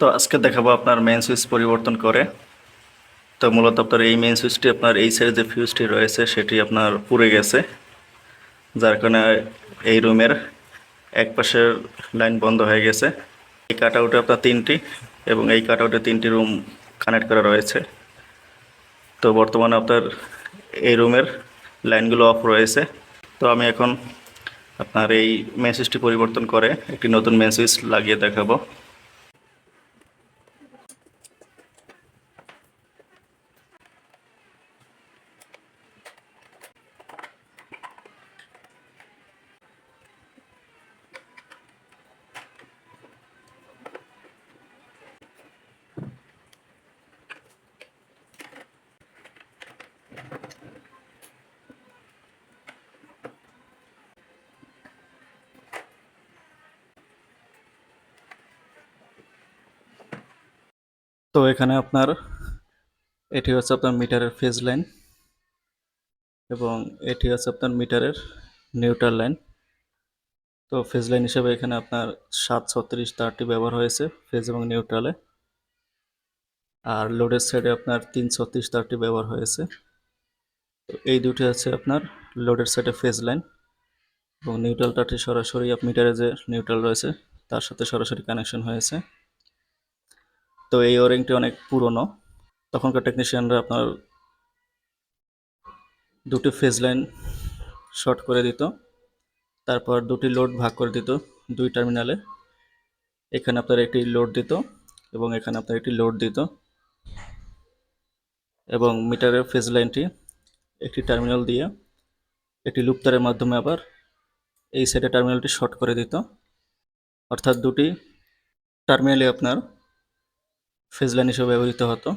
তো আজকে দেখাবো আপনার মেন সুইচ পরিবর্তন করে। তো মূলত আপনার এই মেন সুইচটি আপনার এই সাইডে যে ফিউজটি রয়েছে, সেটি আপনার পুড়ে গেছে। যার কারণে এই রুমের এক পাশের লাইন বন্ধ হয়ে গেছে। এই কাট আউটে আপনার তিনটি এবং এই কাট আউটে তিনটি রুম কানেক্ট করা রয়েছে। তো বর্তমানে আপনার এই রুমের লাইনগুলো অফ রয়েছে। তো আমি এখন আপনার এই মেন সুইচটি পরিবর্তন করে একটি নতুন মেন সুইচ লাগিয়ে দেখাবো। তো এখানে আপনার, এটি হচ্ছে আপনার মিটারের ফেজ লাইন এবং এটি হচ্ছে আপনার মিটারের নিউট্রাল লাইন। তো ফেজ লাইন হিসেবে এখানে আপনার সাত ছত্রিশ তারটি ব্যবহার হয়েছে ফেজ এবং নিউট্রালে। আর লোডের সাইডে আপনার তিন ছত্রিশ তারটি ব্যবহার হয়েছে। তো এই দুটি আছে আপনার লোডের সাইডে ফেজ লাইন এবং নিউট্রাল তারটি সরাসরি মিটারে যে নিউট্রাল রয়েছে তার সাথে সরাসরি কানেকশন হয়েছে। তো এই ওয়ারিংটি অনেক পুরনো। তখনকার টেকনিশিয়ানরা আপনার দুটি ফেজ লাইন শর্ট করে দিত, তারপর দুটি লোড ভাগ করে দিত দুই টার্মিনালে এখানে আপনার একটি লোড দিত এবং এখানে আপনার একটি লোড দিত। এবং মিটারের ফেজ লাইনটি একটি টার্মিনাল দিয়ে একটি লুপ্তারের মাধ্যমে আবার এই সাইডে টার্মিনালটি শর্ট করে দিত। অর্থাৎ দুটি টার্মিনালে আপনার ফেজ লাইন হিসেবে ব্যবহৃত হতো।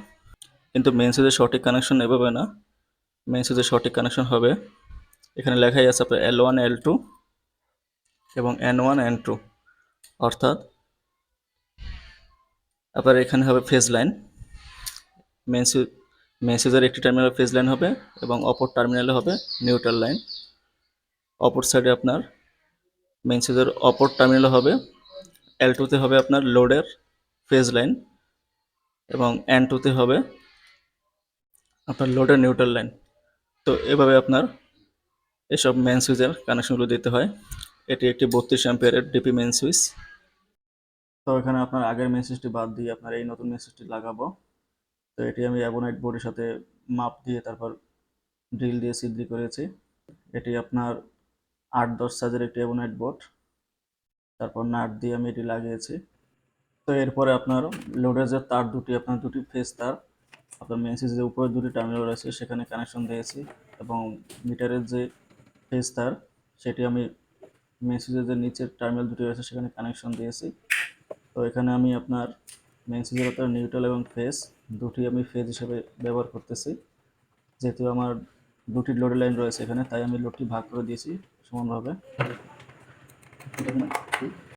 কিন্তু মেন সুইচের সঠিক কানেকশন এভাবে না। মেন সুইচের সঠিক কানেকশন হবে। এখানে লেখাই আছে আপনার এল ওয়ান এল টু এবং এন ওয়ান এন টু অর্থাৎ আপনার এখানে হবে phase line main switch main সুইচের একটি টার্মিনাল ফেজ লাইন হবে এবং অপর টার্মিনালে হবে নিউট্রাল লাইন অপর সাইডে আপনার মেন সুইচের অপর টার্মিনালে হবে। এল টুতে হবে আপনার লোডের ফেজ লাইন এবং এন টুতে হবে আপনার লোডের নিউট্রাল লাইন তো এভাবে আপনার এসব মেন সুইচের কানেকশনগুলো দিতে হয়। এটি একটি বত্রিশ অ্যাম্পিয়ারের ডিপি মেন সুইচ তো এখানে আপনার আগের মেন সুইচটি বাদ দিয়ে আপনার এই নতুন মেন সুইচটি লাগাবো। তো এটি আমি অ্যাবোনাইট বোর্ডের সাথে মাপ দিয়ে তারপর ড্রিল দিয়ে সিদ্ধি করেছি। এটি আপনার আট দশ সাইজের একটি অ্যাবোনাইট বোর্ড তারপর নাট দিয়ে আমি এটি লাগিয়েছি। তো এরপরে আপনার লোডেজের তার দুটি, আপনার দুটি ফেস তার। আপনার মেন উপরে দুটি টার্মিনাল রয়েছে সেখানে কানেকশন দিয়েছি এবং মিটারের যে ফেস তার, সেটি আমি সুইচের যে নিচের টার্মিনাল দুটি রয়েছে, সেখানে কানেকশন দিয়েছি। তো এখানে আমি আপনার মেন সুইচের আপনার নিউট্রাল এবং ফেস দুটি আমি ফেজ হিসেবে ব্যবহার করতেছি। যেহেতু আমার দুটি লোডের লাইন রয়েছে এখানে, তাই আমি লোডটি ভাগ করে দিয়েছি সমানভাবে।